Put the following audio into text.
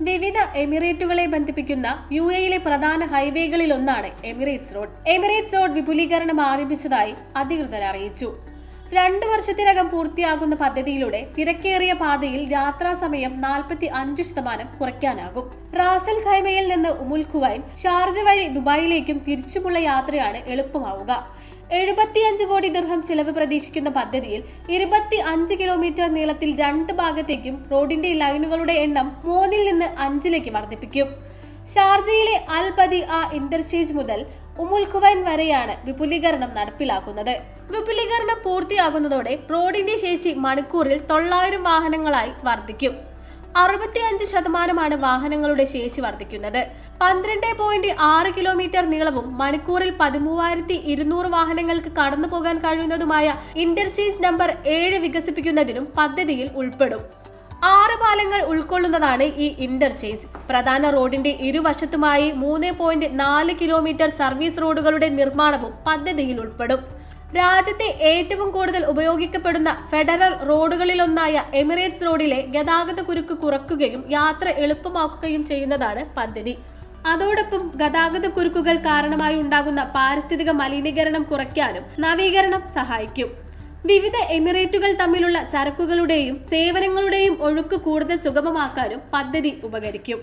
വിവിധ എമിറേറ്റുകളെ ബന്ധിപ്പിക്കുന്ന യു എയിലെ പ്രധാന ഹൈവേകളിൽ ഒന്നാണ് എമിറേറ്റ്സ് റോഡ്. എമിറേറ്റ്സ് റോഡ് വിപുലീകരണം ആരംഭിച്ചതായി അധികൃതർ അറിയിച്ചു. രണ്ടു വർഷത്തിനകം പൂർത്തിയാകുന്ന പദ്ധതിയിലൂടെ തിരക്കേറിയ പാതയിൽ യാത്രാ സമയം നാൽപ്പത്തി അഞ്ച് ശതമാനം കുറയ്ക്കാനാകും. റാസൽ ഖൈമയിൽ നിന്ന് ഉമുൽ ഖുവൈൻ ഷാർജ വഴി ദുബായിലേക്കും തിരിച്ചുമുള്ള യാത്രയാണ് എളുപ്പമാവുക. എഴുപത്തിയഞ്ച് കോടി ദിർഹം ചിലവ് പ്രതീക്ഷിക്കുന്ന പദ്ധതിയിൽ ഇരുപത്തി അഞ്ച് കിലോമീറ്റർ നീളത്തിൽ രണ്ട് ഭാഗത്തേക്കും റോഡിന്റെ ലൈനുകളുടെ എണ്ണം മൂന്നിൽ നിന്ന് അഞ്ചിലേക്ക് വർദ്ധിപ്പിക്കും. ഷാർജയിലെ അൽ ബദി ആ ഇന്റർചേഞ്ച് മുതൽ ഉമുൽ വരെയാണ് വിപുലീകരണം നടപ്പിലാക്കുന്നത്. വിപുലീകരണം പൂർത്തിയാകുന്നതോടെ റോഡിന്റെ ശേഷി മണിക്കൂറിൽ തൊള്ളായിരം വാഹനങ്ങളായി വർദ്ധിക്കും. അറുപത്തിയഞ്ച് ശതമാനമാണ് വാഹനങ്ങളുടെ ശേഷി വർദ്ധിക്കുന്നത്. പന്ത്രണ്ട് പോയിന്റ് ആറ് കിലോമീറ്റർ നീളവും മണിക്കൂറിൽ പതിമൂവായിരത്തി ഇരുന്നൂറ് വാഹനങ്ങൾക്ക് കടന്നു പോകാൻ കഴിയുന്നതുമായ ഇന്റർചേഞ്ച് നമ്പർ ഏഴ് വികസിപ്പിക്കുന്നതിനും പദ്ധതിയിൽ ഉൾപ്പെടും. ആറ് പാലങ്ങൾ ഉൾക്കൊള്ളുന്നതാണ് ഈ ഇന്റർചേഞ്ച്. പ്രധാന റോഡിന്റെ ഇരുവശത്തുമായി മൂന്ന് പോയിന്റ് നാല് കിലോമീറ്റർ സർവീസ് റോഡുകളുടെ നിർമ്മാണവും പദ്ധതിയിൽ ഉൾപ്പെടും. രാജ്യത്തെ ഏറ്റവും കൂടുതൽ ഉപയോഗിക്കപ്പെടുന്ന ഫെഡറൽ റോഡുകളിലൊന്നായ എമിറേറ്റ്സ് റോഡിലെ ഗതാഗത കുരുക്ക് കുറയ്ക്കുകയും യാത്ര എളുപ്പമാക്കുകയും ചെയ്യുന്നതാണ് പദ്ധതി. അതോടൊപ്പം ഗതാഗത കുരുക്കുകൾ കാരണമായി ഉണ്ടാകുന്ന പാരിസ്ഥിതിക മലിനീകരണം കുറയ്ക്കാനും നവീകരണം സഹായിക്കും. വിവിധ എമിറേറ്റുകൾ തമ്മിലുള്ള ചരക്കുകളുടെയും സേവനങ്ങളുടെയും ഒഴുക്ക് കൂടുതൽ സുഗമമാക്കാനും പദ്ധതി ഉപകരിക്കും.